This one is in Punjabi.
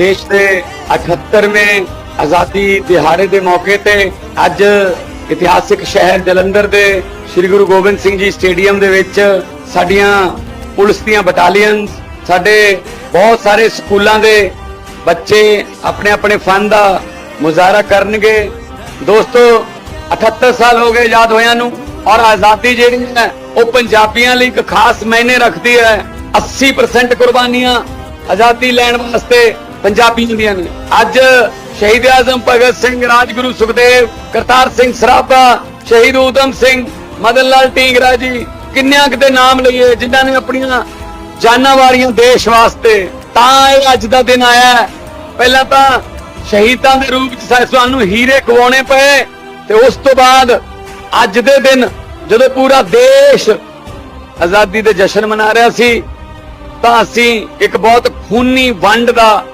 ਦੇਸ਼ ਦੇ 78ਵੇਂ ਆਜ਼ਾਦੀ ਦਿਹਾੜੇ ਦੇ ਮੌਕੇ ਤੇ ਅੱਜ ਇਤਿਹਾਸਿਕ ਸ਼ਹਿਰ ਜਲੰਧਰ ਦੇ ਸ੍ਰੀ ਗੁਰੂ ਗੋਬਿੰਦ ਸਿੰਘ ਜੀ ਸਟੇਡੀਅਮ ਦੇ ਵਿੱਚ ਸਾਡੀਆਂ ਪੁਲਿਸ ਦੀਆਂ ਬਟਾਲੀਅਨ ਸਾਡੇ ਬਹੁਤ ਸਾਰੇ ਸਕੂਲਾਂ ਦੇ ਬੱਚੇ ਆਪਣੇ ਆਪਣੇ ਫਨ ਦਾ ਮੁਜ਼ਾਹਰਾ ਕਰਨਗੇ। ਦੋਸਤੋ 78 ਸਾਲ ਹੋ ਗਏ ਆਜ਼ਾਦ ਹੋਇਆਂ ਨੂੰ ਔਰ ਆਜ਼ਾਦੀ ਜਿਹੜੀ ਹੈ, ਉਹ ਪੰਜਾਬੀਆਂ ਲਈ ਇੱਕ ਖਾਸ ਮਾਇਨੇ ਰੱਖਦੀ ਹੈ। 80% ਕੁਰਬਾਨੀਆਂ ਆਜ਼ਾਦੀ ਲੈਣ ਵਾਸਤੇ ਪੰਜਾਬੀਆਂ ਦੀਆਂ ਨੇ ਅੱਜ ਸ਼ਹੀਦ ਆਜ਼ਮ ਭਗਤ ਸਿੰਘ, ਰਾਜਗੁਰੂ ਸੁਖਦੇਵ, ਕਰਤਾਰ ਸਿੰਘ ਸਰਾਭਾ, ਸ਼ਹੀਦ ਊਧਮ ਸਿੰਘ, ਮਦਨ ਲਾਲ ਢੀਂਗਰਾ ਜੀ, ਕਿੰਨਿਆਂ ਕਿਤੇ ਨਾਮ ਲਈਏ, ਜਿਨ੍ਹਾਂ ਨੇ ਆਪਣੀਆਂ ਜਾਨਾਂ ਵਾਰੀਆਂ ਦੇਸ਼ ਵਾਸਤੇ। ਤਾਂ ਇਹ ਅੱਜ ਦਾ ਦਿਨ ਆਇਆ ਪਹਿਲਾਂ ਤਾਂ ਸ਼ਹੀਦਾਂ ਦੇ ਰੂਪ ਚ ਸਾ- ਸਾਨੂੰ ਹੀਰੇ ਖਵਾਉਣੇ ਪਏ ਤੇ ਉਸ ਤੋਂ ਬਾਅਦ ਅੱਜ ਦੇ ਦਿਨ ਜਦੋਂ ਪੂਰਾ ਦੇਸ਼ ਆਜ਼ਾਦੀ ਦੇ ਜਸ਼ਨ ਮਨਾ ਰਿਹਾ ਸੀ, ਤਾਂ ਅਸੀਂ ਇੱਕ ਬਹੁਤ ਖੂਨੀ ਵੰਡ ਦਾ